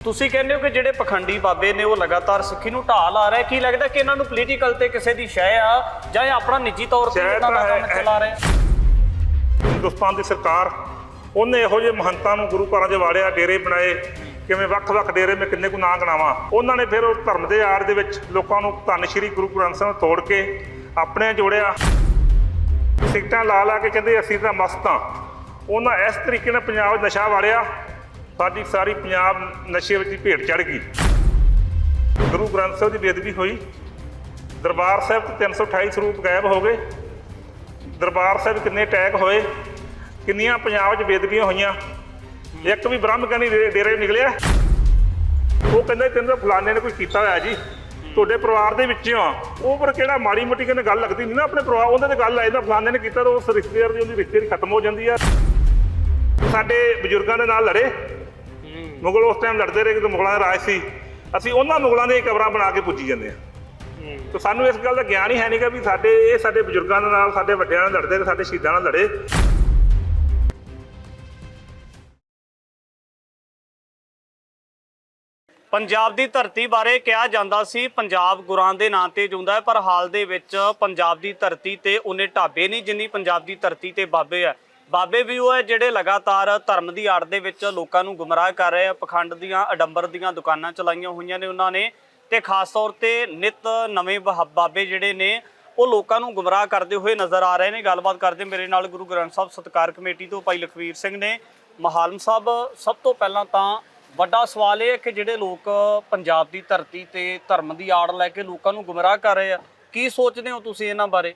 ਤੁਸੀਂ ਕਹਿੰਦੇ ਹੋ ਕਿ ਜਿਹੜੇ ਪਖੰਡੀ ਬਾਬੇ ਨੇ ਉਹ ਲਗਾਤਾਰ ਸਿੱਖੀ ਨੂੰ ਢਾਹ ਲਾ ਰਹੇ ਕੀ ਲੱਗਦਾ ਕਿ ਇਹਨਾਂ ਨੂੰ ਪੋਲੀਟੀਕਲ ਤੇ ਕਿਸੇ ਦੀ ਸ਼ੈ ਆ ਜਾਂ ਇਹ ਆਪਣਾ ਨਿੱਜੀ ਤੌਰ ਤੇ ਸ਼ੈ ਇਹਨਾਂ ਦਾ ਤਾਂ ਕੰਮ ਹੈ- ਚਲਾ ਰਹੇ? ਹਿੰਦੁਸਤਾਨ ਦੀ ਸਰਕਾਰ ਉਹਨੇ ਇਹੋ ਜਿਹੇ ਮਹੰਤਾਂ ਨੂੰ ਗੁਰੂ ਘਰਾਂ 'ਚ ਵਾੜਿਆ ਡੇਰੇ ਬਣਾਏ ਕਿਵੇਂ ਵੱਖ-ਵੱਖ ਡੇਰੇ ਮੈਂ ਕਿੰਨੇ ਕੁ ਨਾਂ ਗਣਾਵਾਂ। ਉਹਨਾਂ ਨੇ ਫਿਰ ਉਹ ਧਰਮ ਦੇ ਆੜ ਦੇ ਵਿੱਚ ਲੋਕਾਂ ਨੂੰ ਧੰਨ ਸ਼੍ਰੀ ਗੁਰੂ ਗ੍ਰੰਥ ਸਾਹਿਬ ਨੂੰ ਤੋੜ ਕੇ ਆਪਣੇ ਜੋੜਿਆ। ਸਿੱਟਾਂ ਲਾ ਲਾ ਕੇ ਕਹਿੰਦੇ ਅਸੀਂ ਤਾਂ ਮਸਤ ਹਾਂ। ਉਹਨਾਂ ਇਸ ਤਰੀਕੇ ਨਾਲ ਪੰਜਾਬ 'ਚ ਨਸ਼ਾ ਵਾੜਿਆ। ਸਾਡੀ ਸਾਰੀ ਪੰਜਾਬ ਨਸ਼ੇ ਵਿੱਚ ਹੀ ਭੇਟ ਚੜ ਗਈ। ਗੁਰੂ ਗ੍ਰੰਥ ਸਾਹਿਬ ਦੀ ਬੇਦਬੀ ਹੋਈ। ਦਰਬਾਰ ਸਾਹਿਬ ਤੋਂ 328 ਸਰੂਪ ਗਾਇਬ ਹੋ ਗਏ। ਦਰਬਾਰ ਸਾਹਿਬ ਕਿੰਨੇ ਅਟੈਕ ਹੋਏ, ਕਿੰਨੀਆਂ ਪੰਜਾਬ 'ਚ ਬੇਦਬੀਆਂ ਹੋਈਆਂ। ਇੱਕ ਵੀ ਬ੍ਰਹਮ ਗਿਆਨੀ ਦੇ ਡੇਰੇ ਨਿਕਲਿਆ। ਉਹ ਕਹਿੰਦਾ ਤੈਨੂੰ ਤਾਂ ਫਲਾਣੇ ਨੇ ਕੋਈ ਕੀਤਾ ਹੋਇਆ ਜੀ। ਤੁਹਾਡੇ ਪਰਿਵਾਰ ਦੇ ਵਿੱਚੋਂ ਆ। ਉਹ ਪਰ ਕਿਹੜਾ ਮਾੜੀ ਮੋਟੀ ਕਹਿੰਦੇ ਗੱਲ ਲੱਗਦੀ ਨਹੀਂ ਨਾ ਆਪਣੇ ਪਰਿਵਾਰ ਉਹਨਾਂ ਤੇ ਗੱਲ ਆਏ ਤਾਂ ਫਲਾਣੇ ਨੇ ਕੀਤਾ ਤਾਂ ਉਸ ਰਿਸ਼ਤੇਦਾਰ ਦੀ ਉਹਦੀ ਰਿਸ਼ਤੇ ਖਤਮ ਹੋ ਜਾਂਦੀ ਆ। ਸਾਡੇ ਬਜ਼ੁਰਗਾਂ ਦੇ ਨਾਲ ਲੜੇ। ਮੁਗਲ ਉਸ ਟਾਈਮ ਲੜਦੇ ਰਹੇ ਜਦੋਂ ਮੁਗਲਾਂ ਦਾ ਰਾਜ ਸੀ। ਅਸੀਂ ਉਹਨਾਂ ਮੁਗਲਾਂ ਦੀਆਂ ਕਬਰਾਂ ਬਣਾ ਕੇ ਪੁੱਜੀ ਜਾਂਦੇ ਆ ਤੇ ਸਾਨੂੰ ਇਸ ਗੱਲ ਦਾ ਗਿਆਨ ਹੀ ਹੈ ਨਹੀਂਗਾ ਵੀ ਸਾਡੇ ਇਹ ਸਾਡੇ ਬਜ਼ੁਰਗਾਂ ਦੇ ਨਾਲ ਸਾਡੇ ਵੱਡਿਆਂ ਨਾਲ ਲੜਦੇ ਤੇ ਸਾਡੇ ਸ਼ਹੀਦਾਂ ਨਾਲ ਲੜੇ। ਪੰਜਾਬ ਦੀ ਧਰਤੀ ਬਾਰੇ ਕਿਹਾ ਜਾਂਦਾ ਸੀ ਪੰਜਾਬ ਗੁਰਾਂ ਦੇ ਨਾਂ ਤੇ ਜੁੰਦਾ ਹੈ ਪਰ ਹਾਲ ਦੇ ਵਿੱਚ ਪੰਜਾਬ ਦੀ ਧਰਤੀ ਤੇ ਉਹਨੇ ਢਾਬੇ ਨਹੀਂ ਜਿੰਨੀ ਪੰਜਾਬ ਦੀ ਧਰਤੀ ਤੇ ਬਾਬੇ ਆ ਬਾਬੇ ਵੀ ਉਹ ਹੈ, ਜਿਹੜੇ ਲਗਾਤਾਰ ਧਰਮ ਦੀ ਆੜ ਦੇ ਵਿੱਚ ਲੋਕਾਂ ਨੂੰ ਗੁੰਮਰਾਹ ਕਰ ਰਹੇ ਆ, ਪਖੰਡ ਦੀਆਂ, ਅਡੰਬਰ ਦੀਆਂ ਦੁਕਾਨਾਂ ਚਲਾਈਆਂ ਹੋਈਆਂ ਨੇ ਉਹਨਾਂ ਨੇ ਤੇ ਖਾਸ ਤੌਰ ਤੇ ਨਿਤ ਨਵੇਂ ਬਹ- ਬਾਬੇ ਜਿਹੜੇ ਨੇ, ਉਹ ਲੋਕਾਂ ਨੂੰ ਗੁੰਮਰਾਹ ਕਰਦੇ ਹੋਏ ਨਜ਼ਰ ਆ ਰਹੇ ਨੇ। ਗੱਲਬਾਤ ਕਰਦੇ ਮੇਰੇ ਨਾਲ ਗੁਰੂ ਗ੍ਰੰਥ ਸਾਹਿਬ ਸਤਕਾਰ ਕਮੇਟੀ ਤੋਂ ਭਾਈ ਲਖਵੀਰ ਸਿੰਘ ਨੇ। ਮਹਾਲਮ ਸਾਹਿਬ, ਸਭ ਤੋਂ ਪਹਿਲਾਂ ਤਾਂ ਵੱਡਾ ਸਵਾਲ ਇਹ ਹੈ ਕਿ ਜਿਹੜੇ ਲੋਕ ਪੰਜਾਬ ਦੀ ਧਰਤੀ ਤੇ ਧਰਮ ਦੀ ਆੜ ਲੈ ਕੇ ਲੋਕਾਂ ਨੂੰ ਗੁੰਮਰਾਹ ਕਰ ਰਹੇ ਆ, ਕੀ ਸੋਚਦੇ ਹੋ ਤੁਸੀਂ ਇਹਨਾਂ ਬਾਰੇ?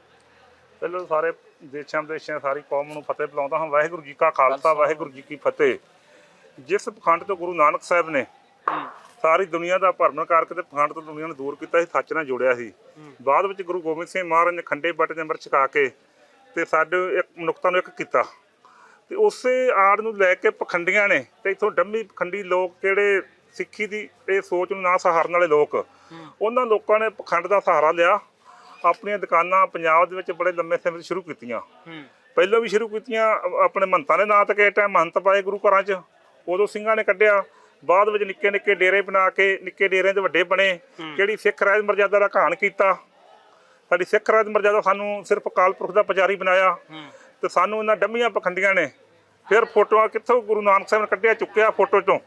ਪਹਿਲਾਂ ਸਾਰੇ ਦੇਸ਼ਾਂ ਵਿਦੇਸ਼ਾਂ ਸਾਰੀ ਕੌਮ ਨੂੰ ਫਤਿਹ ਬੁਲਾਉਂਦਾ ਹਾਂ। ਵਾਹਿਗੁਰੂ ਜੀ ਕਾ ਖਾਲਸਾ ਵਾਹਿਗੁਰੂ ਜੀ ਕੀ ਫਤਿਹ। ਜਿਸ ਪਖੰਡ ਤੋਂ ਗੁਰੂ ਨਾਨਕ ਸਾਹਿਬ ਨੇ ਸਾਰੀ ਦੁਨੀਆ ਦਾ ਭਰਮਣ ਕਰਕੇ ਤੇ ਪਖੰਡ ਤੋਂ ਦੁਨੀਆ ਨੂੰ ਦੂਰ ਕੀਤਾ ਸੀ ਸੱਚ ਨਾਲ ਜੋੜਿਆ ਸੀ। ਬਾਅਦ ਵਿੱਚ ਗੁਰੂ ਗੋਬਿੰਦ ਸਿੰਘ ਮਹਾਰਾਜ ਨੇ ਖੰਡੇ ਬੱਟ ਦੇ ਅੰਮ੍ਰਿਤ ਛਕਾ ਕੇ ਤੇ ਸਾਡੇ ਇੱਕ ਮਨੁੱਖਤਾ ਨੂੰ ਇੱਕ ਕੀਤਾ। ਤੇ ਉਸੇ ਆੜ ਨੂੰ ਲੈ ਕੇ ਪਖੰਡੀਆਂ ਨੇ ਤੇ ਇਥੋਂ ਡੰਮੀ ਪਖੰਡੀ ਲੋਕ ਜਿਹੜੇ ਸਿੱਖੀ ਦੀ ਇਹ ਸੋਚ ਨੂੰ ਨਾ ਸਹਾਰਨ ਵਾਲੇ ਲੋਕ ਉਹਨਾਂ ਲੋਕਾਂ ਨੇ ਪਖੰਡ ਦਾ ਸਹਾਰਾ ਲਿਆ। ਆਪਣੀਆਂ ਦੁਕਾਨਾਂ ਪੰਜਾਬ ਦੇ ਵਿੱਚ ਬੜੇ ਲੰਮੇ ਸਮੇਂ ਤੋਂ ਸ਼ੁਰੂ ਕੀਤੀਆਂ। ਪਹਿਲਾਂ ਵੀ ਸ਼ੁਰੂ ਕੀਤੀਆਂ ਆਪਣੇ ਮਹੰਤਾਂ ਦੇ ਨਾਂ ਤੇ ਕਿਸੇ ਟਾਈਮ ਮਹੰਤ ਪਾਏ ਗੁਰੂ ਘਰਾਂ 'ਚ। ਉਦੋਂ ਸਿੰਘਾਂ ਨੇ ਕੱਢਿਆ। ਬਾਅਦ ਵਿੱਚ ਨਿੱਕੇ ਨਿੱਕੇ ਡੇਰੇ ਬਣਾ ਕੇ ਨਿੱਕੇ ਡੇਰਿਆਂ ਦੇ ਵੱਡੇ ਬਣੇ। ਜਿਹੜੀ ਸਿੱਖ ਰਾਜ ਮਰਜ਼ਾਦਾ ਦਾ ਘਾਣ ਕੀਤਾ। ਸਾਡੀ ਸਿੱਖ ਰਾਜ ਮਰਜ਼ਾਦਾ ਸਾਨੂੰ ਸਿਰਫ ਅਕਾਲ ਪੁਰਖ ਦਾ ਪੁਜਾਰੀ ਬਣਾਇਆ। ਤੇ ਸਾਨੂੰ ਇਹਨਾਂ ਡੰਮੀਆਂ ਪਖੰਡੀਆਂ ਨੇ। ਫਿਰ ਫੋਟੋਆਂ ਕਿੱਥੋਂ ਗੁਰੂ ਨਾਨਕ ਸਾਹਿਬ ਨੇ ਕੱਢਿਆ? ਚੁੱਕਿਆ ਫੋਟੋ ਚੋਂ।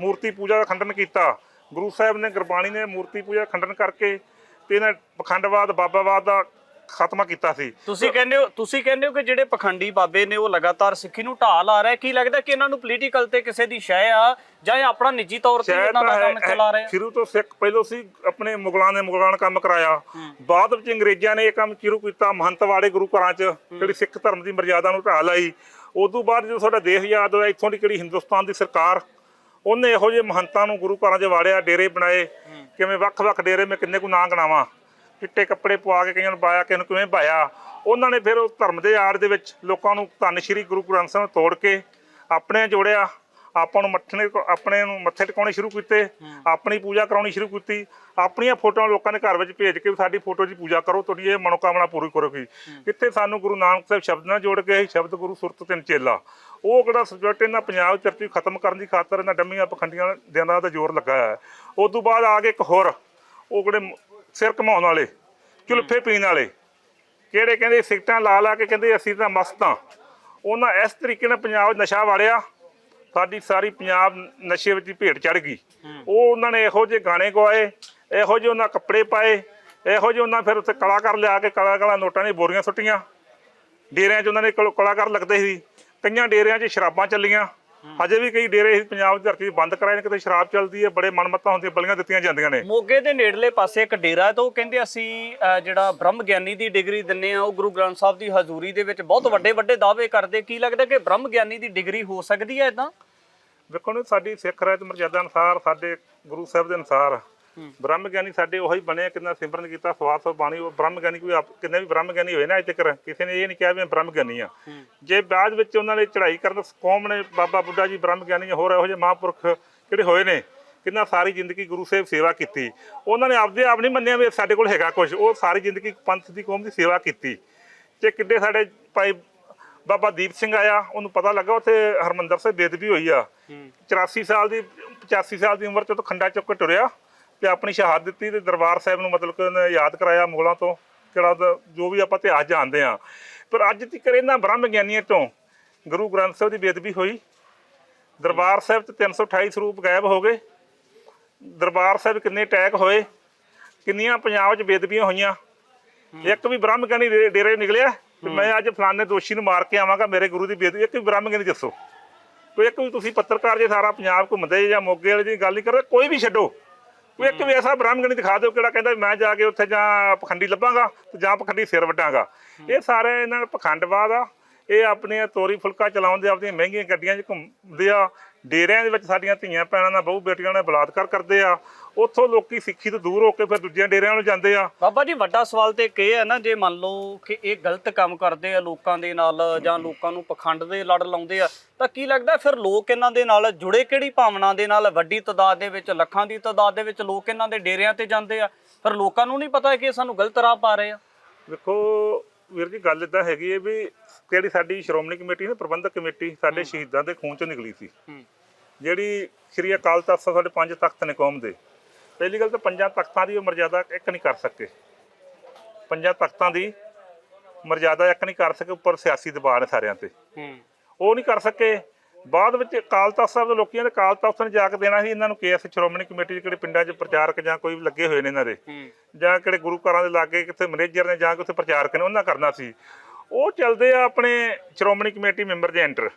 ਮੂਰਤੀ ਪੂਜਾ ਦਾ ਖੰਡਨ ਕੀਤਾ। ਗੁਰੂ ਸਾਹਿਬ ਨੇ ਗੁਰਬਾਣੀ ਨੇ ਮੂਰਤੀ ਪੂਜਾ ਖੰਡਨ ਕਰਕੇ ਤੇ ਇਹਨਾਂ ਪਖੰਡਵਾਦ ਬਾਬਾਵਾਦ ਦਾ ਖਾਤਮਾ ਕੀਤਾ ਸੀ। ਤੁਸੀਂ ਕਹਿੰਦੇ ਹੋ ਤੁਸੀਂ ਕਹਿੰਦੇ ਹੋ ਕਿ ਜਿਹੜੇ ਪਖੰਡੀ ਬਾਬੇ ਨੇ ਉਹ ਲਗਾਤਾਰ ਸਿੱਖੀ ਨੂੰ ਢਾਹ ਲਾ ਰਹੇ ਕੀ ਲੱਗਦਾ ਕਿ ਇਹਨਾਂ ਨੂੰ ਪੋਲੀਟੀਕਲ ਤੇ ਕਿਸੇ ਦੀ ਸ਼ੈ ਆ ਜਾਂ ਇਹ ਆਪਣਾ ਨਿੱਜੀ ਤੌਰ ਤੇ ਇਹਨਾਂ ਦਾ ਕੰਮ ਚਲਾ ਰਹੇ? ਆ ਸ਼ੁਰੂ ਤੋਂ ਸਿੱਖ ਪਹਿਲੋਂ ਸੀ ਆਪਣੇ ਮੁਗਲਾਂ ਨੇ ਮੁਗਲਾਂ ਨਾਲ ਕੰਮ ਕਰਾਇਆ। ਬਾਅਦ ਵਿੱਚ ਅੰਗਰੇਜ਼ਾਂ ਨੇ ਇਹ ਕੰਮ ਸ਼ੁਰੂ ਕੀਤਾ ਮਹੰਤ ਵਾਲੇ ਗੁਰੂ ਘਰਾਂ 'ਚ ਜਿਹੜੀ ਸਿੱਖ ਧਰਮ ਦੀ ਮਰਜ਼ਾਦਾ ਨੂੰ ਢਾਹ ਲਾਈ। ਉਦੋਂ ਬਾਅਦ ਜਦੋਂ ਸਾਡਾ ਦੇਸ਼ ਆਜ਼ਾਦ ਹੋਇਆ ਇੱਥੋਂ ਦੀ ਕਿਹੜੀ ਹਿੰਦੁਸਤਾਨ ਦੀ ਸਰਕਾਰ ਉਹਨੇ ਇਹੋ ਜਿਹੇ ਮਹੰਤਾਂ ਨੂੰ ਗੁਰੂ ਘਰਾਂ 'ਚ ਵਾੜਿਆ ਡੇਰੇ ਬਣਾਏ। ਕਿਵੇਂ ਵੱਖ-ਵੱਖ ਡੇਰੇ ਮੈਂ ਕਿੰਨੇ ਕੁ ਨਾਂ ਗਣਾਵਾਂ। ਚਿੱਟੇ ਕੱਪੜੇ ਪਵਾ ਕੇ ਕਈਆਂ ਨੂੰ ਪਾਇਆ ਕਿਸੇ ਨੂੰ ਕਿਵੇਂ ਭਾਇਆ ਉਹਨਾਂ ਨੇ ਫਿਰ ਉਹ ਧਰਮ ਦੇ ਆੜ ਦੇ ਵਿੱਚ ਲੋਕਾਂ ਨੂੰ ਧੰਨ ਸ਼੍ਰੀ ਗੁਰੂ ਗ੍ਰੰਥ ਸਾਹਿਬ ਨੂੰ ਤੋੜ ਕੇ ਆਪਣੇ ਜੋੜਿਆ। ਆਪਾਂ ਨੂੰ ਮੱਠਣੇ ਆਪਣੇ ਨੂੰ ਮੱਥੇ ਟਿਕਾਉਣੇ ਸ਼ੁਰੂ ਕੀਤੇ। ਆਪਣੀ ਪੂਜਾ ਕਰਾਉਣੀ ਸ਼ੁਰੂ ਕੀਤੀ। ਆਪਣੀਆਂ ਫੋਟੋਆਂ ਲੋਕਾਂ ਦੇ ਘਰ ਵਿੱਚ ਭੇਜ ਕੇ ਸਾਡੀ ਫੋਟੋ ਦੀ ਪੂਜਾ ਕਰੋ ਤੁਹਾਡੀ ਇਹ ਮਨੋਕਾਮਨਾ ਪੂਰੀ ਕਰੋਗੀ ਕਿੱਥੇ ਸਾਨੂੰ ਗੁਰੂ ਨਾਨਕ ਸਾਹਿਬ ਸ਼ਬਦ ਨਾਲ ਜੋੜ ਕੇ ਸ਼ਬਦ ਗੁਰੂ ਸੁਰਤ ਤਿੰਨ ਚੇਲਾ। ਉਹ ਕਿਹੜਾ ਸਬਜੈਕਟ ਇਹਨਾਂ ਪੰਜਾਬ ਚਰਚੀ ਖਤਮ ਕਰਨ ਦੀ ਖਾਤਰ ਇਹਨਾਂ ਡੰਮੀਆਂ ਪਖੰਡੀਆਂ ਦੇ ਨਾਲ ਦਾ ਜ਼ੋਰ ਲੱਗਾ ਹੈ। ਉਸ ਤੋਂ ਬਾਅਦ ਆ ਗਏ ਇੱਕ ਹੋਰ ਉਹ ਕਿਹੜੇ ਸਿਰ ਘਮਾਉਣ ਵਾਲੇ ਚੁਲਫੇ ਪੀਣ ਵਾਲੇ। ਕਿਹੜੇ ਕਹਿੰਦੇ ਸਿਗਟਾਂ ਲਾ ਲਾ ਕੇ ਕਹਿੰਦੇ ਅਸੀਂ ਤਾਂ ਮਸਤ ਹਾਂ। ਉਹਨਾਂ ਇਸ ਤਰੀਕੇ ਨਾਲ ਪੰਜਾਬ ਨਸ਼ਾ ਵਾੜਿਆ। ਸਾਡੀ ਸਾਰੀ ਪੰਜਾਬ ਨਸ਼ੇ ਵਿੱਚ ਭੇਟ ਚੜ ਗਈ। ਉਹ ਉਹਨਾਂ ਨੇ ਇਹੋ ਜਿਹੇ ਗਾਣੇ ਗਵਾਏ ਇਹੋ ਜਿਹੇ ਉਹਨਾਂ ਕੱਪੜੇ ਪਾਏ ਇਹੋ ਜਿਹੇ ਉਹਨਾਂ ਫਿਰ ਉੱਥੇ ਕਲਾਕਾਰ ਲਿਆ ਕੇ ਕਲਾ ਕਲਾ ਨੋਟਾਂ ਦੀਆਂ ਬੋਰੀਆਂ ਸੁੱਟੀਆਂ। ਡੇਰਿਆਂ 'ਚ ਉਹਨਾਂ ਨੇ ਕਲ- ਕਲਾਕਾਰ ਲੱਗਦੇ ਸੀ। ਕਈਆਂ ਡੇਰਿਆਂ 'ਚ ਸ਼ਰਾਬਾਂ ਚੱਲੀਆਂ। ਹਜੇ ਵੀ ਕਈ ਡੇਰੇ ਪੰਜਾਬ ਦੀ ਧਰਤੀ 'ਤੇ ਬੰਦ ਕਰਾਏ ਨੇ ਕਿਤੇ ਸ਼ਰਾਬ ਚੱਲਦੀ ਹੈ ਬੜੇ ਮਨਮੱਤਾਂ ਹੁੰਦੀਆਂ ਬਲੀਆਂ ਦਿੱਤੀਆਂ ਜਾਂਦੀਆਂ ਨੇ। ਮੋਗੇ ਦੇ ਨੇੜਲੇ ਪਾਸੇ ਇੱਕ ਡੇਰਾ ਹੈ ਤਾਂ ਉਹ ਕਹਿੰਦੇ ਅਸੀਂ ਜਿਹੜਾ ਬ੍ਰਹਮ ਗਿਆਨੀ ਦੀ ਡਿਗਰੀ ਦਿੰਨੇ ਆ ਉਹ ਗੁਰੂ ਗ੍ਰੰਥ ਸਾਹਿਬ ਦੀ ਹਜ਼ੂਰੀ ਦੇ ਵਿੱਚ ਬਹੁਤ ਵੱਡੇ ਵੱਡੇ ਦਾਅਵੇ ਕਰਦੇ। ਕੀ ਲੱਗਦਾ ਕਿ ਬ੍ਰਹਮ ਗਿਆਨੀ ਦੀ ਡਿਗਰੀ ਹੋ ਸਕਦੀ ਹੈ ਇਦਾਂ ਵੇਖੋ ਨਾ ਸਾਡੀ ਸਿੱਖ ਰਾਜ ਮਰਜ਼ਾਦਾ ਅਨੁਸਾਰ ਸਾਡੇ ਗੁਰੂ ਸਾਹਿਬ ਦੇ ਅਨੁਸਾਰ ਬ੍ਰਹਮ ਗਿਆਨੀ ਸਾਡੇ ਉਹੀ ਬਣੇ ਕਿੰਨਾ ਸਿਮਰਨ ਕੀਤਾ ਸਵਾਦ ਸੋ ਬਾਣੀ ਉਹ ਬ੍ਰਹਮ ਗਿਆਨੀ ਕੋਈ ਕਿੰਨੇ ਵੀ ਬ੍ਰਹਮ ਗਿਆਨੀ ਹੋਏ ਨਾ ਅਜੇ ਤੱਕ ਕਿਸੇ ਨੇ ਇਹ ਨਹੀਂ ਕਿਹਾ ਵੀ ਮੈਂ ਬ੍ਰਹਮ ਗਿਆਨੀ ਆ ਜੇ ਬਾਅਦ ਵਿੱਚ ਉਹਨਾਂ ਨੇ ਚੜ੍ਹਾਈ ਕਰਨ ਕੌਮ ਨੇ ਬਾਬਾ ਬੁੱਢਾ ਜੀ ਬ੍ਰਹਮ ਗਿਆਨੀ ਹੋਰ ਇਹੋ ਜਿਹੇ ਮਹਾਂਪੁਰਖ ਜਿਹੜੇ ਹੋਏ ਨੇ ਕਿੰਨਾ ਸਾਰੀ ਜ਼ਿੰਦਗੀ ਗੁਰੂ ਸਾਹਿਬ ਸੇਵਾ ਕੀਤੀ। ਉਹਨਾਂ ਨੇ ਆਪਦੇ ਆਪ ਨਹੀਂ ਮੰਨਿਆ ਵੀ ਸਾਡੇ ਕੋਲ ਹੈਗਾ ਕੁਝ ਉਹ ਸਾਰੀ ਜ਼ਿੰਦਗੀ ਪੰਥ ਦੀ ਕੌਮ ਦੀ ਸੇਵਾ ਕੀਤੀ। ਤੇ ਕਿੱਡੇ ਸਾਡੇ ਭਾਈ ਬਾਬਾ ਦੀਪ ਸਿੰਘ ਆਇਆ ਉਹਨੂੰ ਪਤਾ ਲੱਗਾ ਉੱਥੇ ਹਰਮੰਦਰ ਸਾਹਿਬ ਬੇਦਬੀ ਹੋਈ ਆ। 84 ਸਾਲ ਦੀ 85 ਸਾਲ ਦੀ ਉਮਰ ਚ ਤੋਂ ਖੰਡਾ ਚੁੱਕ ਕੇ ਟੁਰਿਆ। ਤੇ ਆਪਣੀ ਸ਼ਹਾਦਤ ਦਿੱਤੀ ਤੇ ਦਰਬਾਰ ਸਾਹਿਬ ਨੂੰ ਮਤਲਬ ਕਿ ਉਹਨੇ ਯਾਦ ਕਰਾਇਆ ਮੁਗਲਾਂ ਤੋਂ ਕਿਹੜਾ ਜੋ ਵੀ ਆਪਾਂ ਇਤਿਹਾਸ ਜਾਣਦੇ ਆ ਪਰ ਅੱਜ ਤੱਕ ਇਹਨਾਂ ਬ੍ਰਹਮ ਗਿਆਨੀਆਂ ਤੋਂ ਗੁਰੂ ਗ੍ਰੰਥ ਸਾਹਿਬ ਦੀ ਬੇਦਬੀ ਹੋਈ। ਦਰਬਾਰ ਸਾਹਿਬ ਤੇ 328 ਸਰੂਪ ਗਾਇਬ ਹੋ ਗਏ। ਦਰਬਾਰ ਸਾਹਿਬ ਕਿੰਨੇ ਅਟੈਕ ਹੋਏ ਕਿੰਨੀਆਂ ਪੰਜਾਬ 'ਚ ਬੇਦਬੀਆਂ ਹੋਈਆਂ। ਇੱਕ ਵੀ ਬ੍ਰਹਮ ਗਿਆਨੀ ਡੇਰੇ ਨਿਕਲਿਆ ਮੈਂ ਅੱਜ ਫਲਾਣੇ ਦੋਸ਼ੀ ਨੂੰ ਮਾਰ ਕੇ ਆਵਾਂਗਾ ਮੇਰੇ ਗੁਰੂ ਦੀ ਬੇਦਬੀ ਇੱਕ ਵੀ ਬ੍ਰਹਮ ਗਿਆਨੀ ਦੱਸੋ। ਕੋਈ ਇੱਕ ਵੀ ਤੁਸੀਂ ਪੱਤਰਕਾਰ ਜੇ ਸਾਰਾ ਪੰਜਾਬ ਘੁੰਮਦੇ ਜਾਂ ਮੋਗੇ ਵਾਲੇ ਦੀ ਗੱਲ ਨਹੀਂ ਕਰਦੇ ਕੋਈ ਵੀ ਛੱਡੋ। ਕੋਈ ਇੱਕ ਵੀ ਐਸਾ ਬ੍ਰਹਮ ਗਿਆਨੀ ਦਿਖਾ ਦਿਓ ਕਿਹੜਾ ਕਹਿੰਦਾ ਵੀ ਮੈਂ ਜਾ ਕੇ ਉੱਥੇ ਜਾਂ ਪਖੰਡੀ ਲੱਭਾਂਗਾ ਤੇ ਜਾਂ ਪਖੰਡੀ ਸਿਰ ਵੱਡਾਂਗਾ ਇਹ ਸਾਰੇ ਇਹਨਾਂ ਦਾ ਪਖੰਡਵਾਦ ਆ। ਇਹ ਆਪਣੀਆਂ ਤੋਰੀ ਫੁਲਕਾ ਚਲਾਉਂਦੇ, ਆਪਣੀਆਂ ਮਹਿੰਗੀਆਂ ਗੱਡੀਆਂ 'ਚ ਘੁੰਮਦੇ ਆ। ਡੇਰਿਆਂ ਦੇ ਵਿੱਚ ਸਾਡੀਆਂ ਧੀਆਂ ਭੈਣਾਂ ਨਾਲ ਬਹੂ ਬੇਟੀਆਂ ਨਾਲ ਬਲਾਤਕਾਰ ਕਰਦੇ ਆ ਉੱਥੋਂ ਲੋਕੀ ਸਿੱਖੀ ਤੋਂ ਦੂਰ ਹੋ ਕੇ ਫਿਰ ਦੂਜਿਆਂ ਡੇਰਿਆਂ ਨੂੰ ਜਾਂਦੇ ਆ। ਬਾਬਾ ਜੀ ਵੱਡਾ ਸਵਾਲ ਤੇ ਇਹ ਹੈ ਨਾ ਜੇ ਮੰਨ ਲਓ ਕਿ ਇਹ ਗਲਤ ਕੰਮ ਕਰਦੇ ਆ ਲੋਕਾਂ ਦੇ ਨਾਲ ਜਾਂ ਲੋਕਾਂ ਨੂੰ ਪਖੰਡ ਦੇ ਲੜ ਲਾਉਂਦੇ ਆ ਤਾਂ ਕੀ ਲੱਗਦਾ ਫਿਰ ਲੋਕ ਇਹਨਾਂ ਦੇ ਨਾਲ ਜੁੜੇ ਕਿਹੜੀ ਭਾਵਨਾ ਦੇ ਨਾਲ? ਵੱਡੀ ਤਾਦਾਦ ਦੇ ਵਿੱਚ ਲੱਖਾਂ ਦੀ ਤਾਦਾਦ ਦੇ ਵਿੱਚ ਲੋਕ ਇਹਨਾਂ ਦੇ ਡੇਰਿਆਂ ਤੇ ਜਾਂਦੇ ਆ ਫਿਰ ਲੋਕਾਂ ਨੂੰ ਨਹੀਂ ਪਤਾ ਕਿ ਇਹ ਸਾਨੂੰ ਗਲਤ ਰਾਹ ਪਾ ਰਹੇ ਆ? ਵੇਖੋ ਵੀਰ ਜੀ ਗੱਲ ਇਦਾਂ ਹੈਗੀ ਹੈ ਵੀ ਕਿਹੜੀ ਸਾਡੀ ਸ਼੍ਰੋਮਣੀ ਕਮੇਟੀ ਨੇ ਪ੍ਰਬੰਧਕ ਕਮੇਟੀ ਸਾਡੇ ਸ਼ਹੀਦਾਂ ਦੇ ਖੂਨ ਚੋਂ ਨਿਕਲੀ ਸੀ। ਜਿਹੜੀ ਸ੍ਰੀ ਅਕਾਲ ਤਖਤ ਸਾਹਿਬ ਸਾਡੇ ਪੰਜ ਤਖਤ ਨੇ ਕੌਮ ਦੇ। ਪਹਿਲੀ ਗੱਲ ਤਾਂ ਪੰਜਾਂ ਤਖਤਾਂ ਦੀ ਮਰਜ਼ਾਦਾ ਇੱਕ ਨਹੀਂ ਕਰ ਸਕੇ। ਪੰਜਾਂ ਤਖਤਾਂ ਦੀ ਮਰਜ਼ਾਦਾ ਇੱਕ ਨਹੀਂ ਕਰ ਸਕੇ ਉੱਪਰ ਸਿਆਸੀ ਦਬਾਅ ਨੇ ਸਾਰਿਆਂ ਤੇ। ਉਹ ਨਹੀਂ ਕਰ ਸਕੇ। ਬਾਅਦ ਵਿੱਚ ਅਕਾਲ ਤਖਤ ਸਾਹਿਬ ਦੇ ਲੋਕੀਆਂ ਨੇ ਅਕਾਲ ਤਖਤ ਨੇ ਜਾ ਕੇ ਦੇਣਾ ਸੀ ਇਹਨਾਂ ਨੂੰ ਕੇਸ ਸ਼੍ਰੋਮਣੀ ਕਮੇਟੀ ਦੇ ਕਿਹੜੇ ਪਿੰਡਾਂ 'ਚ ਪ੍ਰਚਾਰਕ ਜਾਂ ਕੋਈ ਲੱਗੇ ਹੋਏ ਨੇ ਇਹਨਾਂ ਦੇ। ਜਾਂ ਕਿਹੜੇ ਗੁਰੂ ਘਰਾਂ ਦੇ ਲਾਗੇ ਕਿੱਥੇ ਮੈਨੇਜਰ ਨੇ ਜਾਂ ਕਿੱਥੇ ਪ੍ਰਚਾਰਕ ਨੇ ਉਹਨਾਂ ਕਰਨਾ ਸੀ। ਉਹ ਚੱਲਦੇ ਆ ਆਪਣੇ ਸ਼੍ਰੋਮਣੀ ਕਮੇਟੀ ਮੈਂਬਰ ਦੇ ਐਂਟਰ।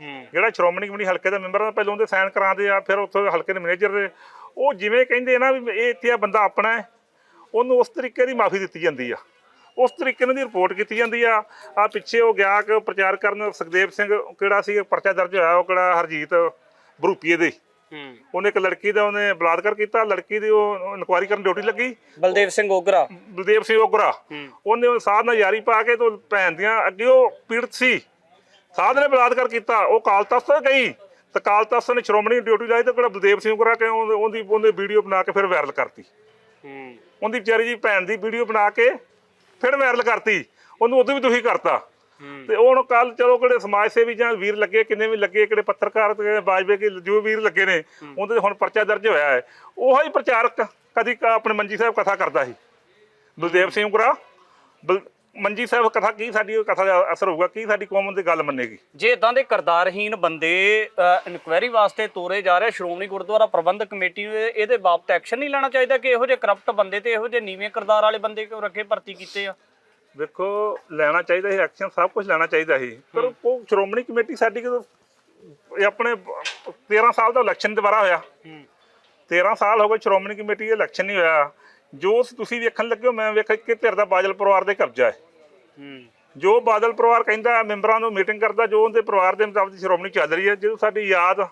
ਹੂੰ। ਜਿਹੜਾ ਸ਼੍ਰੋਮਣੀ ਕਮੇਟੀ ਹਲਕੇ ਦਾ ਮੈਂਬਰ ਆ ਪਹਿਲਾਂ ਉਹਦੇ ਸਾਈਨ ਕਰਾਉਂਦੇ ਆ ਫਿਰ ਉੱਥੋਂ ਹਲਕੇ ਦੇ ਮੈਨੇਜਰ ਦੇ। ਉਹ ਜਿਵੇਂ ਕਹਿੰਦੇ ਆ ਨਾ ਵੀ ਇਹ ਇੱਥੇ ਆ ਬੰਦਾ ਆਪਣਾ ਹੈ ਉਹਨੂੰ ਉਸ ਤਰੀਕੇ ਦੀ ਮਾਫੀ ਦਿੱਤੀ ਜਾਂਦੀ ਆ। ਉਸ ਤਰੀਕੇ ਨਾਲ ਦੀ ਰਿਪੋਰਟ ਕੀਤੀ ਜਾਂਦੀ ਆ। ਆ ਪਿੱਛੇ ਉਹ ਗਿਆ ਕਿ ਪ੍ਰਚਾਰ ਕਰਨ ਸੁਖਦੇਵ ਸਿੰਘ ਕਿਹੜਾ ਸੀ ਪਰਚਾ ਦਰਜ ਹੋਇਆ ਉਹ ਕਿਹੜਾ ਹਰਜੀਤ ਬਰੂਪੀਏ ਦੇ। ਉਹਨੇ ਇੱਕ ਲੜਕੀ ਦਾ ਉਹਨੇ ਬਲਾਤਕਾਰ ਕੀਤਾ ਲੜਕੀ ਦੀ ਉਹ ਇਨਕੁਆਇਰੀ ਕਰਨ ਡਿਊਟੀ ਲੱਗੀ। ਬਲਦੇਵ ਸਿੰਘ ਓਗਰਾ। ਬਲਦੇਵ ਸਿੰਘ ਓਗਰਾ। ਉਹਨੇ ਉਹ ਸਾਧ ਨਾਲ ਯਾਰੀ ਪਾ ਕੇ ਤੋਂ ਭੈਣ ਦੀਆਂ ਅੱਗੇ ਉਹ ਪੀੜਤ ਸੀ। ਸਾਧ ਨੇ ਬਲਾਤਕਾਰ ਕੀਤਾ। ਉਹ ਕਾਲ ਤਖਤ ਗਈ। ਤੇ ਕਾਲ ਤਖਤ ਨੇ ਸ਼੍ਰੋਮਣੀ ਡਿਊਟੀ ਲਾਈ ਤੇ ਕਿਹੜਾ ਬਲਦੇਵ ਸਿੰਘ ਓਗਰਾ ਕੇ ਉਹਦੀ ਉਹਦੀ ਵੀਡੀਓ ਬਣਾ ਕੇ ਫਿਰ ਵਾਇਰਲ ਕਰਤੀ। ਹੂੰ। ਉਹਦੀ ਵਿਚਾਰੀ ਜੀ ਭੈਣ ਦੀ ਵੀਡੀਓ ਬਣਾ ਕੇ ਫਿਰ ਵਾਇਰਲ ਕਰਤੀ। ਉਹਨੂੰ ਉਦੋਂ ਵੀ ਦੁਖੀ ਕਰਤਾ। ਤੇ ਹੁਣ ਕੱਲ ਚਲੋ ਕਿਹੜੇ ਸਮਾਜ ਸੇਵੀ ਜਾਂ ਵੀਰ ਲੱਗੇ ਕਿੰਨੇ ਵੀ ਲੱਗੇ ਕਿਹੜੇ ਪੱਤਰਕਾਰ ਤੇ ਬਾਜਵੇ ਕੇ ਜੋ ਵੀਰ ਲੱਗੇ ਨੇ ਉਹਦੇ ਹੁਣ ਪਰਚਾ ਦਰਜ ਹੋਇਆ ਹੈ। ਉਹੀ ਪ੍ਰਚਾਰਕ ਕਦੀ ਆਪਣੇ ਮੰਜੀ ਸਾਹਿਬ ਕਥਾ ਕਰਦਾ ਸੀ। ਬਲਦੇਵ ਸਿੰਘ ਗੁਰਾ ਮੰਜੀ ਸਾਹਿਬ ਕਥਾ ਕੀ ਸਾਡੀ ਉਹ ਕਥਾ ਦਾ ਅਸਰ ਹੋਊਗਾ ਕੀ ਸਾਡੀ ਕੌਮ ਦੀ ਗੱਲ ਮੰਨੇਗੀ? ਜੇ ਇਦਾਂ ਦੇ ਕਰਤਾਰਹੀਨ ਬੰਦੇ ਇਨਕੁਆਇਰੀ ਵਾਸਤੇ ਤੋਰੇ ਜਾ ਰਹੇ ਸ਼੍ਰੋਮਣੀ ਗੁਰਦੁਆਰਾ ਪ੍ਰਬੰਧਕ ਕਮੇਟੀ ਨੂੰ ਇਹਦੇ ਬਾਬਤ ਐਕਸ਼ਨ ਨਹੀਂ ਲੈਣਾ ਚਾਹੀਦਾ ਕਿ ਇਹੋ ਜਿਹੇ ਕਰਪਟ ਬੰਦੇ ਤੇ ਇਹੋ ਜਿਹੇ ਨੀਵੇਂ ਕਿਰਦਾਰ ਵਾਲੇ ਬੰਦੇ ਕਿਉਂ ਰੱਖੇ ਭਰਤੀ ਕੀਤੇ ਆ? ਵੇਖੋ ਲੈਣਾ ਚਾਹੀਦਾ ਸੀ ਐਕਸ਼ਨ ਸਭ ਕੁਝ ਲੈਣਾ ਚਾਹੀਦਾ ਸੀ। ਪਰ ਉਹ ਸ਼੍ਰੋਮਣੀ ਕਮੇਟੀ ਸਾਡੀ ਕਿਦੋਂ ਇਹ ਆਪਣੇ 13 ਸਾਲ ਦਾ ਇਲੈਕਸ਼ਨ ਦੁਬਾਰਾ ਹੋਇਆ। ਹੂੰ। 13 ਸਾਲ ਹੋ ਗਏ ਸ਼੍ਰੋਮਣੀ ਕਮੇਟੀ ਦਾ ਇਲੈਕਸ਼ਨ ਨਹੀਂ ਹੋਇਆ। ਜੋ ਤੁਸੀਂ ਵੇਖਣ ਲੱਗੇ ਹੋ ਮੈਂ ਵੇਖਿਆ ਕਿ ਧਿਰ ਦਾ ਬਾਦਲ ਪਰਿਵਾਰ ਦੇ ਕਬਜ਼ਾ ਹੈ। ਹੂੰ। ਜੋ ਬਾਦਲ ਪਰਿਵਾਰ ਕਹਿੰਦਾ ਮੈਂਬਰਾਂ ਨੂੰ ਮੀਟਿੰਗ ਕਰਦਾ ਜੋ ਉਹਦੇ ਪਰਿਵਾਰ ਦੇ ਮੁਤਾਬਕ ਸ਼੍ਰੋਮਣੀ ਚੱਲ ਰਹੀ ਹੈ ਜਦੋਂ ਸਾਡੀ ਯਾਦ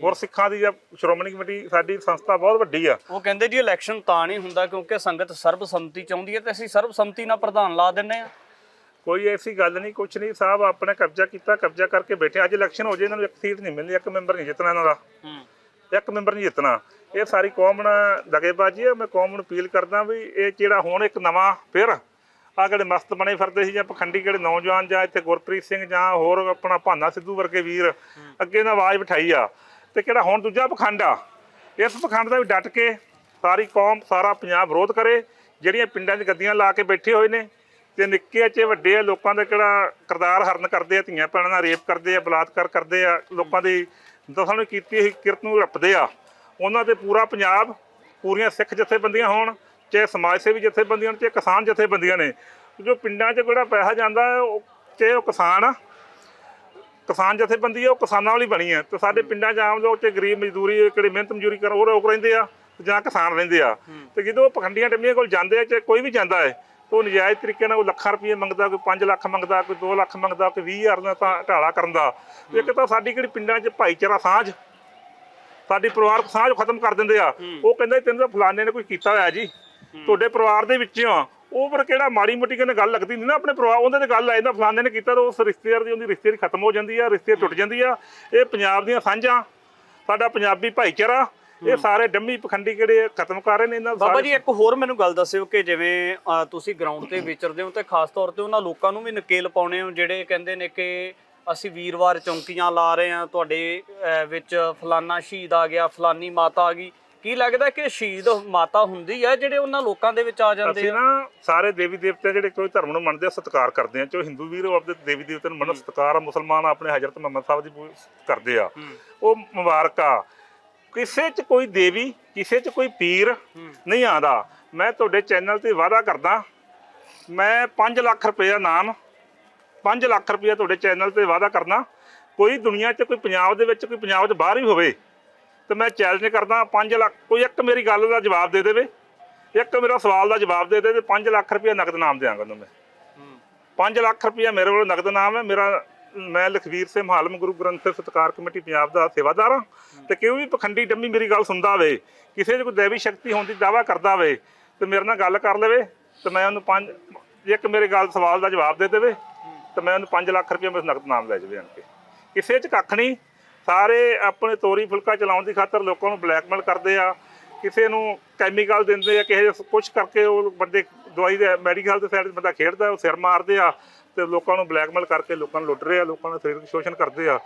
ਗੁਰਸਿੱਖਾਂ ਦੀ ਜਾਂ ਸ਼੍ਰੋਮਣੀ ਕਮੇਟੀ ਸਾਡੀ ਸੰਸਥਾ ਬਹੁਤ ਵੱਡੀ ਆ। ਉਹ ਕਹਿੰਦੇ ਜੀ ਇਲੈਕਸ਼ਨ ਤਾਂ ਨਹੀਂ ਹੁੰਦਾ ਕਿਉਂਕਿ ਸੰਗਤ ਸਰਬਸੰਮਤੀ ਚਾਹੁੰਦੀ ਹੈ ਤੇ ਅਸੀਂ ਸਰਬਸੰਮਤੀ ਨਾਲ ਪ੍ਰਧਾਨ ਲਾ ਦਿੰਨੇ ਆ ਕੋਈ ਐਸੀ ਗੱਲ ਨਹੀਂ ਕੁਛ ਨਹੀਂ ਸਾਹਿਬ ਆਪਣੇ ਕਬਜ਼ਾ ਕੀਤਾ ਕਬਜ਼ਾ ਕਰਕੇ ਬੈਠੇ ਅੱਜ ਇਲੈਕਸ਼ਨ ਹੋ ਜੇ ਇਹਨਾਂ ਨੂੰ ਇੱਕ ਸੀਟ ਨਹੀਂ ਮਿਲਣੀ ਇੱਕ ਮੈਂਬਰ ਨਹੀਂ ਜਿੱਤਣਾ ਇਹਨਾਂ ਦਾ। ਹੂੰ। ਇੱਕ ਮੈਂਬਰ ਨਹੀਂ ਜਿੱਤਣਾ। ਇਹ ਸਾਰੀ ਕੌਮ ਨਾਲ ਦਗੇਬਾਜ਼ੀ ਹੈ ਮੈਂ ਕੌਮ ਨੂੰ ਅਪੀਲ ਕਰਦਾ ਵੀ ਇਹ ਜਿਹੜਾ ਹੁਣ ਇੱਕ ਨਵਾਂ ਫਿਰ ਆ ਜਿਹੜੇ ਮਸਤ ਬਣੇ ਫਿਰਦੇ ਸੀ ਜਾਂ ਪਖੰਡੀ ਜਿਹੜੇ ਨੌਜਵਾਨ ਜਾਂ ਇੱਥੇ ਗੁਰਪ੍ਰੀਤ ਸਿੰਘ ਜਾਂ ਹੋਰ ਆਪਣਾ ਭਾਨਾ ਸਿੱਧੂ ਵਰਗੇ ਵੀਰ ਅੱਗੇ ਨਾਲ ਆਵਾਜ਼ ਬਿਠਾਈ ਆ। ਤੇ ਕਿਹੜਾ ਹੁਣ ਦੂਜਾ ਪਖੰਡ? ਆ ਇਸ ਪਖੰਡ ਦਾ ਵੀ ਡਟ ਕੇ ਸਾਰੀ ਕੌਮ, ਸਾਰਾ ਪੰਜਾਬ ਵਿਰੋਧ ਕਰੇ। ਜਿਹੜੀਆਂ ਪਿੰਡਾਂ 'ਚ ਗੱਦੀਆਂ ਲਾ ਕੇ ਬੈਠੇ ਹੋਏ ਨੇ ਤੇ ਨਿੱਕੇ ਅੱਚੇ ਵੱਡੇ ਆ, ਲੋਕਾਂ ਦਾ ਕਿਹੜਾ ਕਰਤਾਰ ਹਰਨ ਕਰਦੇ ਆ, ਧੀਆਂ ਭੈਣਾਂ ਨਾਲ ਰੇਪ ਕਰਦੇ ਆ, ਬਲਾਤਕਾਰ ਕਰਦੇ ਆ, ਲੋਕਾਂ ਦੀ ਦਸਾਂ ਨੂੰ ਕੀਤੀ ਹੋਈ ਕਿਰਤ ਨੂੰ ਰੱਪਦੇ ਆ। ਉਹਨਾਂ ਤੇ ਪੂਰਾ ਪੰਜਾਬ, ਪੂਰੀਆਂ ਸਿੱਖ ਜਥੇਬੰਦੀਆਂ ਹੋਣ, ਚਾਹੇ ਸਮਾਜ ਸੇਵੀ ਜਥੇਬੰਦੀਆਂ ਹੋਣ, ਚਾਹੇ ਕਿਸਾਨ ਜਥੇਬੰਦੀਆਂ ਨੇ। ਜੋ ਪਿੰਡਾਂ 'ਚ ਕਿਹੜਾ ਪੈਸਾ ਜਾਂਦਾ, ਉਹ ਚਾਹੇ ਉਹ ਕਿਸਾਨ ਆ ਕਿਸਾਨ ਜਥੇਬੰਦੀ ਆ ਉਹ ਕਿਸਾਨਾਂ ਵਾਲੀ ਬਣੀ ਆ। ਤੇ ਸਾਡੇ ਪਿੰਡਾਂ 'ਚ ਆਮ ਲੋਕ ਤੇ ਗਰੀਬ ਮਜ਼ਦੂਰੀ ਕਿਹੜੇ ਮਿਹਨਤ ਮਜ਼ਦੂਰੀ ਕਰ ਉਹ ਲੋਕ ਰਹਿੰਦੇ ਆ ਤੇ ਜਾਂ ਕਿਸਾਨ ਰਹਿੰਦੇ ਆ। ਤੇ ਜਦੋਂ ਉਹ ਪਖੰਡੀਆਂ ਟੰਮੀਆਂ ਕੋਲ ਜਾਂਦੇ ਆ ਚਾਹੇ ਕੋਈ ਵੀ ਜਾਂਦਾ ਹੈ ਉਹ ਨਜਾਇਜ਼ ਤਰੀਕੇ ਨਾਲ ਉਹ ਲੱਖਾਂ ਰੁਪਏ ਮੰਗਦਾ ਕੋਈ 5 ਲੱਖ ਮੰਗਦਾ ਕੋਈ 2 ਲੱਖ ਮੰਗਦਾ ਕੋਈ 20000 ਦਾ ਤਾਂ ਢਾਲਾ ਕਰਨ ਦਾ। ਇੱਕ ਤਾਂ ਸਾਡੀ ਕਿਹੜੀ ਪਿੰਡਾਂ 'ਚ ਭਾਈਚਾਰਾ ਸਾਂਝ ਸਾਡੀ ਪਰਿਵਾਰਕ ਸਾਂਝ ਖਤਮ ਕਰ ਦਿੰਦੇ ਆ। ਉਹ ਕਹਿੰਦਾ ਤੈਨੂੰ ਤਾਂ ਫਲਾਣੇ ਨੇ ਕੁਝ ਕੀਤਾ ਹੋਇਆ ਜੀ। ਤੁਹਾਡੇ ਪਰਿਵਾਰ ਦੇ ਵਿੱਚੋਂ ਉਹ ਪਰ ਕਿਹੜਾ ਮਾੜੀ ਮੋਟੀ ਕਿਨੇ ਗੱਲ ਲੱਗਦੀ ਨਹੀਂ ਨਾ ਆਪਣੇ ਪਰਿਵਾਰ ਉਹਦੇ ਤੇ ਗੱਲ ਆ ਜਾਂਦਾ ਫਲਾਣੇ ਨੇ ਕੀਤਾ ਤਾਂ ਉਸ ਰਿਸ਼ਤੇਦਾਰ ਦੀ ਉਹਦੀ ਰਿਸ਼ਤੇਦਾਰੀ ਖਤਮ ਹੋ ਜਾਂਦੀ ਆ ਰਿਸ਼ਤੇ ਟੁੱਟ ਜਾਂਦੀ ਆ। ਇਹ ਪੰਜਾਬ ਦੀਆਂ ਸਾਂਝਾਂ ਸਾਡਾ ਪੰਜਾਬੀ ਭਾਈਚਾਰਾ ਇਹ ਸਾਰੇ ਡੰਮੀ ਪਖੰਡੀ ਕਿਹੜੇ ਖਤਮ ਕਰ ਰਹੇ ਨੇ ਇਹਨਾਂ ਬਾਬਾ ਸਾਰੇ ਜੀ ਇੱਕ ਹੋਰ ਮੈਨੂੰ ਗੱਲ ਦੱਸਿਓ ਕਿ ਜਿਵੇਂ ਤੁਸੀਂ ਗਰਾਊਂਡ ਤੇ ਵਿਚਰਦੇ ਹੋ ਤੇ ਖਾਸ ਤੌਰ ਤੇ ਉਹਨਾਂ ਲੋਕਾਂ ਨੂੰ ਵੀ ਨਕੇਲ ਪਾਉਣੇ ਹੋ ਜਿਹੜੇ ਕਹਿੰਦੇ ਨੇ ਕਿ ਅਸੀਂ ਵੀਰਵਾਰ ਚੌਂਕੀਆਂ ਲਾ ਰਹੇ ਹਾਂ ਤੁਹਾਡੇ ਵਿੱਚ ਫਲਾਨਾ ਸ਼ਹੀਦ ਆ ਗਿਆ ਫਲਾਨੀ ਮਾਤਾ ਆ ਗਈ। ਕੀ ਲੱਗਦਾ ਕਿ ਸ਼ਹੀਦ ਮਾਤਾ ਹੁੰਦੀ ਹੈ ਜਿਹੜੇ ਉਹਨਾਂ ਲੋਕਾਂ ਦੇ ਵਿੱਚ ਆ ਜਾਂਦੇ ਅਸੀਂ ਆ? ਨਾ ਸਾਰੇ ਦੇਵੀ ਦੇਵਤੇ ਜਿਹੜੇ ਕੋਈ ਧਰਮ ਨੂੰ ਮੰਨਦੇ ਆ ਸਤਿਕਾਰ ਕਰਦੇ ਆ। ਚਾਹੇ ਹਿੰਦੂ ਵੀਰ ਆਪਣੇ ਦੇਵੀ ਦੇਵਤੇ ਨੂੰ ਮੰਨਣ ਸਤਿਕਾਰ ਆ ਮੁਸਲਮਾਨ ਆਪਣੇ ਹਜ਼ਰਤ ਮੁਹੰਮਦ ਸਾਹਿਬ ਦੀ ਪੂਜ ਕਰਦੇ ਆ। ਉਹ ਮੁਬਾਰਕ ਆ। ਕਿਸੇ 'ਚ ਕੋਈ ਦੇਵੀ ਕਿਸੇ 'ਚ ਕੋਈ ਪੀਰ ਨਹੀਂ ਆਂਦਾ। ਮੈਂ ਤੁਹਾਡੇ ਚੈਨਲ ਤੇ ਵਾਅਦਾ ਕਰਦਾ ਮੈਂ 5 ਲੱਖ ਰੁਪਏ ਨਾਮ 5 ਲੱਖ ਰੁਪਏ ਤੁਹਾਡੇ ਚੈਨਲ ਤੇ ਵਾਅਦਾ ਕਰਨਾ ਕੋਈ ਦੁਨੀਆ 'ਚ ਕੋਈ ਪੰਜਾਬ ਦੇ ਵਿੱਚ ਕੋਈ ਪੰਜਾਬ 'ਚ ਬਾਹਰ ਵੀ ਹੋਵੇ ਤੇ ਮੈਂ ਚੈਲੰਜ ਕਰਦਾ 5 ਲੱਖ। ਕੋਈ ਇੱਕ ਮੇਰੀ ਗੱਲ ਦਾ ਜਵਾਬ ਦੇ ਦੇਵੇ। ਇੱਕ ਮੇਰਾ ਸਵਾਲ ਦਾ ਜਵਾਬ ਦੇ ਦੇ ਤੇ 5 ਲੱਖ ਰੁਪਏ ਨਗਦ ਨਾਮ ਦਿਆਂਗਾ ਉਹਨੂੰ ਮੈਂ। 5 ਲੱਖ ਰੁਪਏ ਮੇਰੇ ਕੋਲ ਨਗਦ ਨਾਮ ਹੈ। ਮੇਰਾ ਮੈਂ ਲਖਵੀਰ ਸਿੰਘ ਹਾਲਮ ਗੁਰੂ ਗ੍ਰੰਥ ਸਾਹਿਬ ਸਤਕਾਰ ਕਮੇਟੀ ਪੰਜਾਬ ਦਾ ਸੇਵਾਦਾਰ ਹਾਂ। ਤੇ ਕੋਈ ਵੀ ਪਖੰਡੀ ਡੰਮੀ ਮੇਰੀ ਗੱਲ ਸੁਣਦਾ ਹੋਵੇ ਕਿਸੇ 'ਚ ਕੋਈ ਦੇਵੀ ਸ਼ਕਤੀ ਹੋਣ ਦੀ ਦਾਵਾ ਕਰਦਾ ਹੋਵੇ ਤੇ ਮੇਰੇ ਨਾਲ ਗੱਲ ਕਰ ਲਵੇ ਤੇ ਮੈਂ ਉਹਨੂੰ ਪੰਜ ਇੱਕ ਮੇਰੇ ਗੱਲ ਸਵਾਲ ਦਾ ਜਵਾਬ ਦੇ ਦੇਵੇ ਤੇ ਮੈਂ ਉਹਨੂੰ 5 ਲੱਖ ਰੁਪਏ ਮੇਰੇ ਨਗਦ ਨਾਮ ਲੈ ਜਾਵੇ ਆਣ ਕੇ। ਕਿਸੇ 'ਚ ਕੱਖ ਨਹੀਂ। ਸਾਰੇ ਆਪਣੇ ਤੋਰੀ ਫੁਲਕਾ ਚਲਾਉਣ ਦੀ ਖਾਤਰ ਲੋਕਾਂ ਨੂੰ ਬਲੈਕਮੇਲ ਕਰਦੇ ਆ, ਕਿਸੇ ਨੂੰ ਕੈਮੀਕਲ ਦਿੰਦੇ ਆ, ਕਿਸੇ ਕੁਝ ਕਰਕੇ ਉਹ ਬੰਦੇ ਦਵਾਈ ਦੇ ਮੈਡੀਕਲ ਦੇ ਸਾਈਡ ਬੰਦਾ ਖੇਡਦਾ, ਉਹ ਸਿਰ ਮਾਰਦੇ ਆ ਤੇ ਲੋਕਾਂ ਨੂੰ ਬਲੈਕਮੇਲ ਕਰਕੇ ਲੋਕਾਂ ਨੂੰ ਲੁੱਟ ਰਹੇ ਆ ਲੋਕਾਂ ਦਾ ਸਰੀਰਕ ਸ਼ੋਸ਼ਣ ਕਰਦੇ ਆ।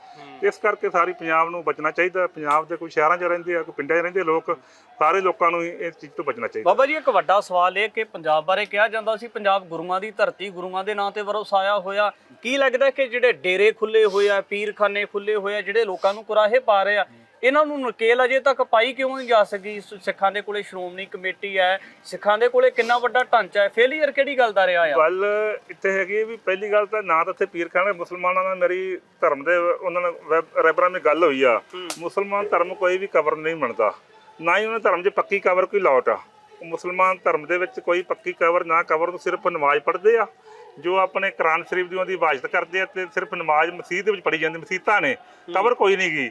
ਇਸ ਕਰਕੇ ਸਾਰੀ ਪੰਜਾਬ ਨੂੰ ਬਚਣਾ ਚਾਹੀਦਾ ਪੰਜਾਬ ਦੇ ਕੋਈ ਸ਼ਹਿਰਾਂ 'ਚ ਰਹਿੰਦੇ ਆ ਕੋਈ ਪਿੰਡਾਂ 'ਚ ਰਹਿੰਦੇ ਲੋਕ ਸਾਰੇ ਲੋਕਾਂ ਨੂੰ ਇਸ ਚੀਜ਼ ਤੋਂ ਬਚਣਾ ਚਾਹੀਦਾ। ਬਾਬਾ ਜੀ ਇੱਕ ਵੱਡਾ ਸਵਾਲ ਇਹ ਕਿ ਪੰਜਾਬ ਬਾਰੇ ਕਿਹਾ ਜਾਂਦਾ ਸੀ ਪੰਜਾਬ ਗੁਰੂਆਂ ਦੀ ਧਰਤੀ ਗੁਰੂਆਂ ਦੇ ਨਾਂ ਤੇ ਵਰਸਾਇਆ ਹੋਇਆ। ਕੀ ਲੱਗਦਾ ਕਿ ਜਿਹੜੇ ਡੇਰੇ ਖੁੱਲੇ ਹੋਏ ਆ ਪੀਰਖਾਨੇ ਖੁੱਲੇ ਹੋਏ ਆ ਜਿਹੜੇ ਲੋਕਾਂ ਨੂੰ ਕੁਰਾਹੇ ਪਾ ਰਹੇ ਆ ਇਹਨਾਂ ਨੂੰ ਨਕੇਲ ਅਜੇ ਤੱਕ ਪਾਈ ਕਿਉਂ ਨਹੀਂ ਜਾ ਸਕੀ? ਸਿੱਖਾਂ ਦੇ ਕੋਲੇ ਸ਼੍ਰੋਮਣੀ ਕਮੇਟੀ ਹੈ। ਸਿੱਖਾਂ ਦੇ ਕੋਲੇ ਕਿੰਨਾ ਵੱਡਾ ਢਾਂਚਾ ਹੈ? ਫੇਲੀਅਰ ਕਿਹੜੀ ਗੱਲ ਦਾ ਰਿਹਾ ਆ? ਗੱਲ ਇੱਥੇ ਹੈਗੀ ਵੀ ਪਹਿਲੀ ਗੱਲ ਤਾਂ ਨਾ ਤਾਂ ਇੱਥੇ ਪੀਰਖਾਨੇ ਮੁਸਲਮਾਨਾਂ ਨਾਲ ਮੇਰੀ ਧਰਮ ਦੇ ਉਹਨਾਂ ਨਾਲ ਰਹਿਬਰਾਂ ਵਿੱਚ ਗੱਲ ਹੋਈ ਆ। ਮੁਸਲਮਾਨ ਧਰਮ ਕੋਈ ਵੀ ਕਬਰ ਨਹੀਂ ਮੰਨਦਾ। ਨਾ ਹੀ ਉਹਨਾਂ ਧਰਮ 'ਚ ਪੱਕੀ ਕਬਰ ਕੋਈ ਲੌਟ ਆ। ਮੁਸਲਮਾਨ ਧਰਮ ਦੇ ਵਿੱਚ ਕੋਈ ਪੱਕੀ ਕਬਰ ਨਾ ਕਬਰ ਨੂੰ ਸਿਰਫ ਨਮਾਜ਼ ਪੜ੍ਹਦੇ ਆ। ਜੋ ਆਪਣੇ ਕੁਰਾਨ ਸ਼ਰੀਫ ਦੀ ਉਹਦੀ ਇਬਾਦਤ ਕਰਦੇ ਆ ਤੇ ਸਿਰਫ ਨਮਾਜ਼ ਮਸਜਿਦ ਦੇ ਵਿੱਚ ਪੜ੍ਹੀ ਜਾਂਦੀ ਮਸੀਤਾਂ ਨੇ। ਕਬਰ ਕੋਈ ਨਹੀਂ ਗਈ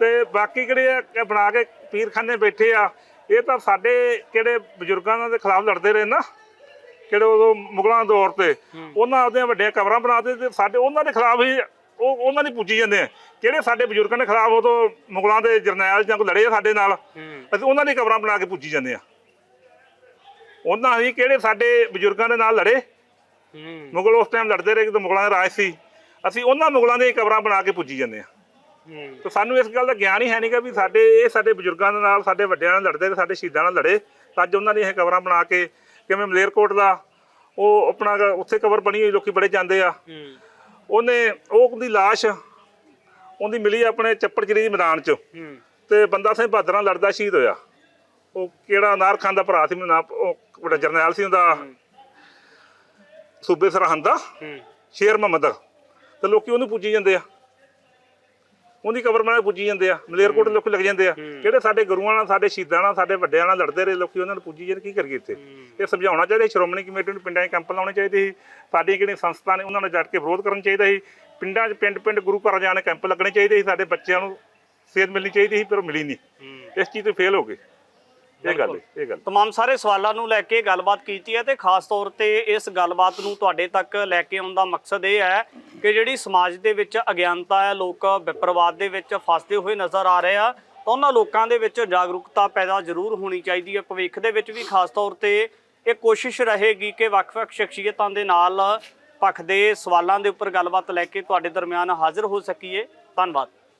ਤੇ ਬਾਕੀ ਕਿਹੜੇ ਆ ਬਣਾ ਕੇ ਪੀਰਖਾਨੇ ਬੈਠੇ ਆ, ਇਹ ਤਾਂ ਸਾਡੇ ਕਿਹੜੇ ਬਜ਼ੁਰਗਾਂ ਦੇ ਖਿਲਾਫ ਲੜਦੇ ਰਹੇ ਨਾ, ਕਿਹੜੇ ਉਦੋਂ ਮੁਗਲਾਂ ਦੇ ਦੌਰ ਤੇ, ਉਹਨਾਂ ਆਪਦੀਆਂ ਵੱਡੀਆਂ ਕਬਰਾਂ ਬਣਾਦੇ ਤੇ ਸਾਡੇ ਉਹਨਾਂ ਦੇ ਖਿਲਾਫ ਹੀ ਉਹ ਉਹਨਾਂ ਦੀ ਪੁੱਜੀ ਜਾਂਦੇ ਆ। ਕਿਹੜੇ ਸਾਡੇ ਬਜ਼ੁਰਗਾਂ ਦੇ ਖਿਲਾਫ ਉਦੋਂ ਮੁਗਲਾਂ ਦੇ ਜਰਨੈਲ ਜਾਂ ਕੋਈ ਲੜੇ ਆ ਸਾਡੇ ਨਾਲ, ਅਸੀਂ ਉਹਨਾਂ ਦੀ ਕਬਰਾਂ ਬਣਾ ਕੇ ਪੁੱਜੀ ਜਾਂਦੇ ਆ। ਉਹਨਾਂ ਹੀ ਕਿਹੜੇ ਸਾਡੇ ਬਜ਼ੁਰਗਾਂ ਦੇ ਨਾਲ ਲੜੇ, ਮੁਗਲ ਉਸ ਟਾਈਮ ਲੜਦੇ ਰਹੇ ਜਦੋਂ ਮੁਗਲਾਂ ਦਾ ਰਾਜ ਸੀ, ਅਸੀਂ ਉਹਨਾਂ ਮੁਗਲਾਂ ਦੀਆਂ ਕਬਰਾਂ ਬਣਾ ਕੇ ਪੁੱਜੀ ਜਾਂਦੇ ਆ। ਤੇ ਸਾਨੂੰ ਇਸ ਗੱਲ ਦਾ ਗਿਆਨ ਹੀ ਹੈ ਨਹੀਂਗਾ ਵੀ ਸਾਡੇ ਇਹ ਸਾਡੇ ਬਜ਼ੁਰਗਾਂ ਦੇ ਨਾਲ ਸਾਡੇ ਵੱਡਿਆਂ ਨਾਲ ਲੜਦੇ ਤੇ ਸਾਡੇ ਸ਼ਹੀਦਾਂ ਨਾਲ ਲੜੇ। ਤਾਂ ਅੱਜ ਉਹਨਾਂ ਦੀਆਂ ਇਹ ਕਬਰਾਂ ਬਣਾ ਕੇ ਕਿਵੇਂ ਮਲੇਰਕੋਟ ਦਾ ਉਹ ਆਪਣਾ ਉੱਥੇ ਕਬਰ ਬਣੀ ਹੋਈ ਲੋਕੀ ਬੜੇ ਜਾਂਦੇ ਆ। ਉਹਨੇ ਉਹ ਦੀ ਲਾਸ਼ ਉਹਦੀ ਮਿਲੀ ਆਪਣੇ ਚੱਪੜਚਿੜੀ ਦੇ ਮੈਦਾਨ 'ਚ। ਤੇ ਬੰਦਾ ਸਿੰਘ ਬਹਾਦਰ ਨਾਲ ਲੜਦਾ ਸ਼ਹੀਦ ਹੋਇਆ। ਉਹ ਕਿਹੜਾ ਨਾਰ ਖਾਨ ਦਾ ਭਰਾ ਸੀ ਮੈਨੂੰ ਨਾ ਉਹ ਵੱਡਾ ਜਰਨੈਲ ਸੀ ਉਹਦਾ। ਸੂਬੇ ਸਰਹੰਦ ਦਾ। ਸ਼ੇਰ ਮੁਹੰਮਦ। ਤੇ ਲੋਕੀ ਉਹਨੂੰ ਪੁੱਜੀ ਜਾਂਦੇ ਆ। ਉਹਦੀ ਕਬਰ ਬਣਾ ਕੇ ਪੁੱਜੀ ਜਾਂਦੇ ਆ ਮਲੇਰਕੋਟ ਲੋਕੀ ਲੱਗ ਜਾਂਦੇ ਆ। ਕਿਹੜੇ ਸਾਡੇ ਗੁਰੂਆਂ ਨਾਲ ਸਾਡੇ ਸ਼ਹੀਦਾਂ ਨਾਲ ਸਾਡੇ ਵੱਡਿਆਂ ਨਾਲ ਲੜਦੇ ਰਹੇ ਲੋਕੀ ਉਹਨਾਂ ਨੂੰ ਪੁੱਜੀ ਜਾਂਦੇ ਕੀ ਕਰੀਏ ਇੱਥੇ? ਇਹ ਸਮਝਾਉਣਾ ਚਾਹੀਦਾ ਸ਼੍ਰੋਮਣੀ ਕਮੇਟੀ ਨੂੰ ਪਿੰਡਾਂ 'ਚ ਕੈਂਪ ਲਾਉਣੇ ਚਾਹੀਦੇ ਸੀ। ਸਾਡੀਆਂ ਕਿਹੜੀਆਂ ਸੰਸਥਾ ਨੇ ਉਹਨਾਂ ਨਾਲ ਜੱਟ ਕੇ ਵਿਰੋਧ ਕਰਨਾ ਚਾਹੀਦਾ ਸੀ। ਪਿੰਡਾਂ 'ਚ ਪਿੰਡ ਪਿੰਡ ਗੁਰੂ ਘਰਾਂ ਜਾਣੇ ਕੈਂਪ ਲੱਗਣੇ ਚਾਹੀਦੇ ਸੀ ਸਾਡੇ ਬੱਚਿਆਂ ਨੂੰ ਸੇਧ ਮਿਲਣੀ ਚਾਹੀਦੀ ਸੀ ਪਰ ਮਿਲੀ ਨਹੀਂ। ਇਸ ਚੀਜ਼ ਤੋਂ ਫੇਲ ਹੋ ਗਏ। ਇਹ ਗੱਲ ਹੈ, ਇਹ ਗੱਲ ਤਮਾਮ ਸਾਰੇ ਸਵਾਲਾਂ ਨੂੰ ਲੈ ਕੇ ਗੱਲਬਾਤ ਕੀਤੀ ਹੈ ਤੇ ਖਾਸ ਤੌਰ ਤੇ ਇਸ ਗੱਲਬਾਤ ਨੂੰ ਤੁਹਾਡੇ ਤੱਕ ਲੈ ਕੇ ਆਉਣ ਦਾ ਮਕਸਦ ਇਹ ਹੈ ਕਿ ਜਿਹੜੀ ਸਮਾਜ ਦੇ ਵਿੱਚ ਅਗਿਆਨਤਾ ਹੈ ਲੋਕ ਵਿਪਰਵਾਦ ਦੇ ਵਿੱਚ ਫਸਦੇ ਹੋਏ ਨਜ਼ਰ ਆ ਰਹੇ ਆ ਤਾਂ ਉਹਨਾਂ ਲੋਕਾਂ ਦੇ ਵਿੱਚ ਜਾਗਰੂਕਤਾ ਪੈਦਾ ਜ਼ਰੂਰ ਹੋਣੀ ਚਾਹੀਦੀ ਹੈ। ਭਵਿੱਖ ਦੇ ਵਿੱਚ ਵੀ ਖਾਸ ਤੌਰ ਤੇ ਇਹ ਕੋਸ਼ਿਸ਼ ਰਹੇਗੀ ਕਿ ਵੱਖ-ਵੱਖ ਸ਼ਖਸੀਅਤਾਂ ਦੇ ਨਾਲ ਪੱਖ ਦੇ ਸਵਾਲਾਂ ਦੇ ਉੱਪਰ ਗੱਲਬਾਤ ਲੈ ਕੇ ਤੁਹਾਡੇ ਦਰਮਿਆਨ ਹਾਜ਼ਰ ਹੋ ਸਕੀਏ। ਧੰਨਵਾਦ।